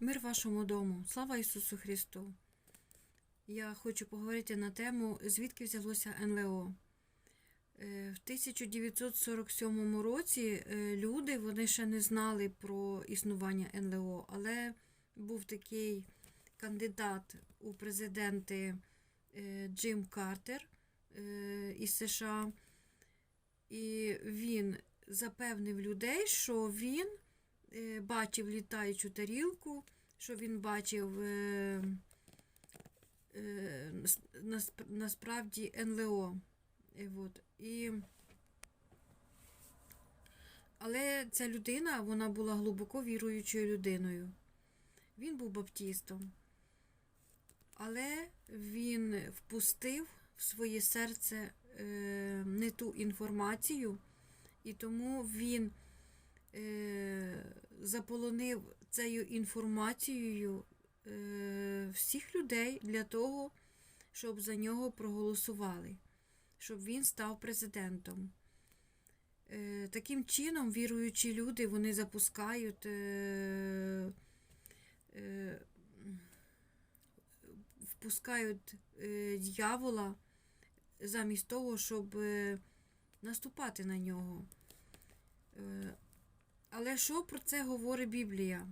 Мир вашому дому, слава Ісусу Христу! Я хочу поговорити на тему, звідки взялося НЛО. Е, В 1947 році е, люди вони ще не знали про існування НЛО, але був такий кандидат у президенти е, Джим Картер із США, і він запевнив людей, що він бачив літаючу тарілку, що він бачив е, е, нас- насп- насправді НЛО. І. Але ця людина вона була глибоко віруючою людиною. Він був баптістом. Але він впустив в своє серце е, не ту інформацію, і тому він е, заполонив цією інформацією е, всіх людей для того, щоб за нього проголосували, щоб він став президентом. Е, таким чином, віруючі люди вони запускають е, е, впускають е, дьявола замість того, щоб е, наступати на нього. Але що про це говорить Біблія?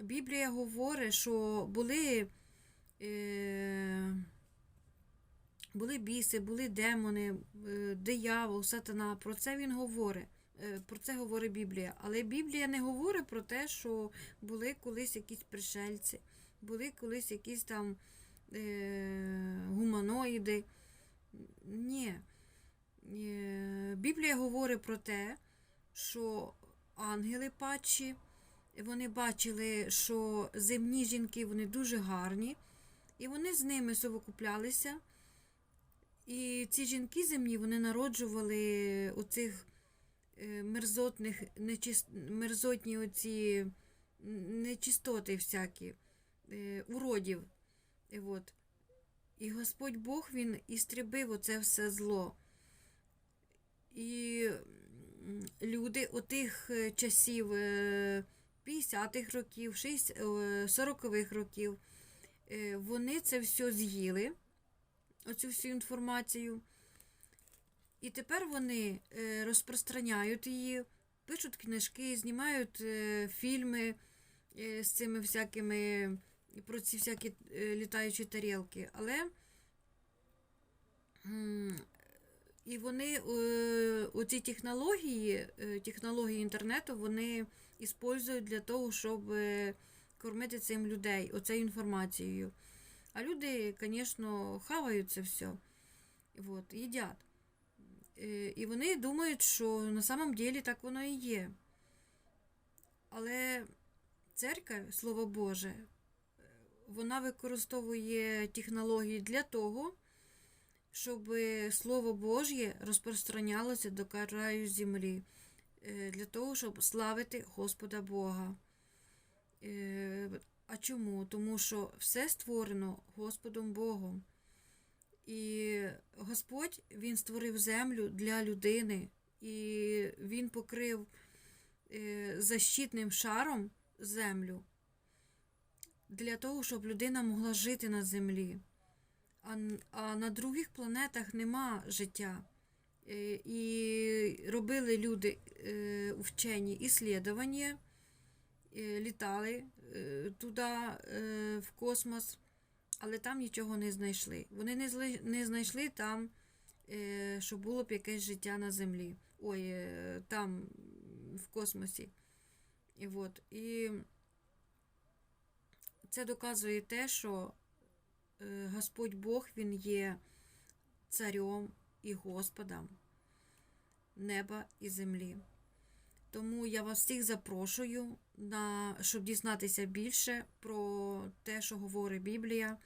Біблія говорить, що були, е, були біси, були демони, е, диявол, сатана. Про це він говорить. Е, Про це говорить Біблія. Але Біблія не говорить про те, що були колись якісь пришельці, були колись якісь там е, гуманоїди. Ні. Е, Біблія говорить про те, що ангели падші, вони бачили, що земні жінки вони дуже гарні, і вони з ними совокуплялися. І ці жінки земні вони народжували оцих е, мерзотних, нечис... мерзотні оці нечистоти всякі, е, уродів. От. і Господь Бог Він істребив оце все зло. І люди отих е, часів е, 50-х років, 60 е, 40-х років, е, вони це все з'їли, оцю всю інформацію. І тепер вони е, розпространяють її, пишуть книжки, знімають е, фільми е, з цими всякими про ці всякі е, літаючі тарілки. Але і вони е, оці технології, е, технології інтернету, вони іспользують для того, щоб е, кормити цим людей оцею інформацією. А люди, звісно, хавають це все. Вот, їдять. І вони думають, що на самом деле так воно і є. Але церква, Слово Боже, вона використовує технології для того, щоб Слово Божє розпространялося до краю землі, е, для того, щоб славити Господа Бога. Е, А чому? Тому що все створено Господом Богом. І Господь Він створив землю для людини, і Він покрив е, защитним шаром землю для того, щоб людина могла жити на землі. А, на других планетах нема життя. Е, І робили люди е, вчені іслідування, е, літали туди, в космос, але там нічого не знайшли. Вони не, знайшли там, що було б якесь життя на землі. Ой, там в космосі. І, от. і це доказує те, що Господь Бог Він є царем і Господом неба і землі. Тому я вас всіх запрошую, на, щоб дізнатися більше про те, що говорить Біблія,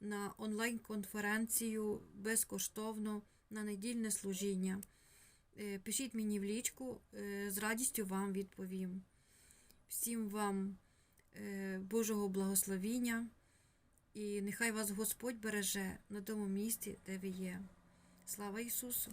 на онлайн-конференцію безкоштовно на недільне служіння. Е, Пишіть мені в лічку, е, з радістю вам відповім. Всім вам е, Божого благословіння і нехай вас Господь береже на тому місці, де ви є. Слава Ісусу!